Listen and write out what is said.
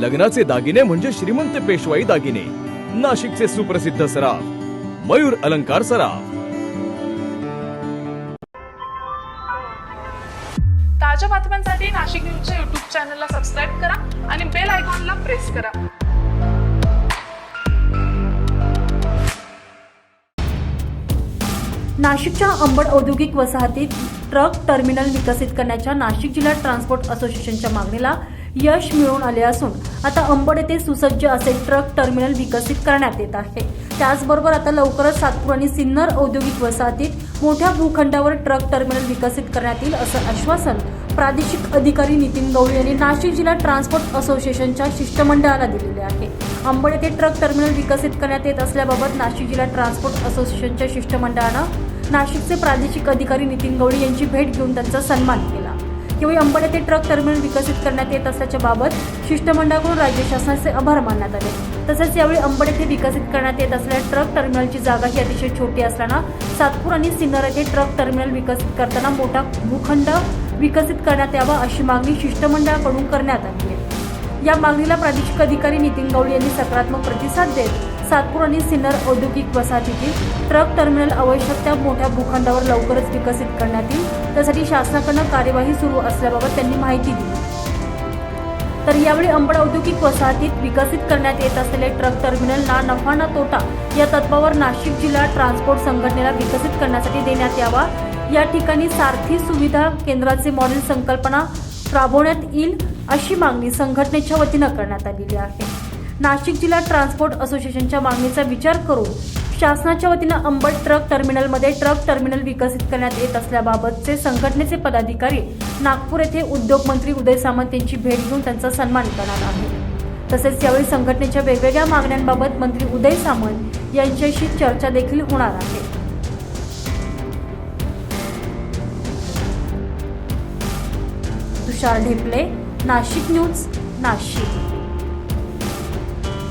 लग्नाचे दागिने म्हणजे श्रीमंत पेशवाई दागिने. नाशिकचे सुप्रसिद्ध सराफ. मयूर अलंकार सराफ. ताज्या बातम्यांसाठी नाशिक न्यूजच्या युट्यूब चॅनलला सबस्क्राईब करा आणि बेल आयकॉनला प्रेस करा. नाशिकच्या अंबड औद्योगिक वसाहतीत ट्रक टर्मिनल विकसित करण्याच्या नाशिक जिल्हा ट्रान्सपोर्ट असोसिएशनच्या मागणीला यश मिळून आले असून आता अंबड येथे सुसज्ज असे ट्रक टर्मिनल विकसित करण्यात येत आहे. त्याचबरोबर आता लवकरच सातपूर आणि सिन्नर औद्योगिक वसाहतीत मोठ्या भूखंडावर ट्रक टर्मिनल विकसित करण्यात येईल असं आश्वासन प्रादेशिक अधिकारी नितीन गवळी यांनी नाशिक जिल्हा ट्रान्सपोर्ट असोसिएशनच्या शिष्टमंडळाला दिलेले आहे. अंबड येथे ट्रक टर्मिनल विकसित करण्यात येत असल्याबाबत नाशिक जिल्हा ट्रान्सपोर्ट असोसिएशनच्या शिष्टमंडळानं नाशिकचे प्रादेशिक अधिकारी नितीन गवळी यांची भेट घेऊन त्यांचा सन्मान केला. यावेळी अंबड येथे ट्रक टर्मिनल विकसित करण्यात येत असल्याच्या बाबत शिष्टमंडळाकडून राज्य शासनाचे आभार मानण्यात आले. तसेच यावेळी अंबड येथे विकसित करण्यात येत असलेल्या ट्रक टर्मिनलची जागा ही अतिशय छोटी असताना सातपूर आणि सिन्नर येथे ट्रक टर्मिनल विकसित करताना मोठा भूखंड विकसित करण्यात यावा अशी मागणी शिष्टमंडळाकडून करण्यात आली आहे. या मागणीला प्रादेशिक अधिकारी नितीन गवळी यांनी सकारात्मक प्रतिसाद देत सातपूर आणि सिन्नर औद्योगिक वसाहतीतील ट्रक टर्मिनल आवश्यक त्या मोठ्या भूखंडावर लवकरच विकसित करण्यात येईल. त्यासाठी शासनाकडनं कार्यवाही सुरू असल्याबाबत त्यांनी माहिती दिली. तर यावेळी अंबड औद्योगिक वसाहतीत विकसित करण्यात येत असलेले ट्रक टर्मिनल ना नफा ना तोटा या तत्वावर नाशिक जिल्हा ट्रान्सपोर्ट संघटनेला विकसित करण्यासाठी देण्यात यावा. या ठिकाणी सारथी सुविधा केंद्राचे मॉडेल संकल्पना राबवण्यात येईल अशी मागणी संघटनेच्या वतीनं करण्यात आलेली आहे. नाशिक जिल्हा ट्रान्सपोर्ट असोसिएशनच्या मागणीचा विचार करून शासनाच्या वतीनं अंबड ट्रक टर्मिनलमध्ये ट्रक टर्मिनल विकसित करण्यात येत असल्याबाबतचे संघटनेचे पदाधिकारी नागपूर येथे उद्योगमंत्री उदय सामंत यांची भेट घेऊन त्यांचा सन्मान करणार आहे तसेच यावेळी संघटनेच्या वेगवेगळ्या मागण्यांबाबत मंत्री उदय सामंत यांच्याशी चर्चा देखील होणार आहे. तुषार ढेपले नाशिक न्यूज नाशिक.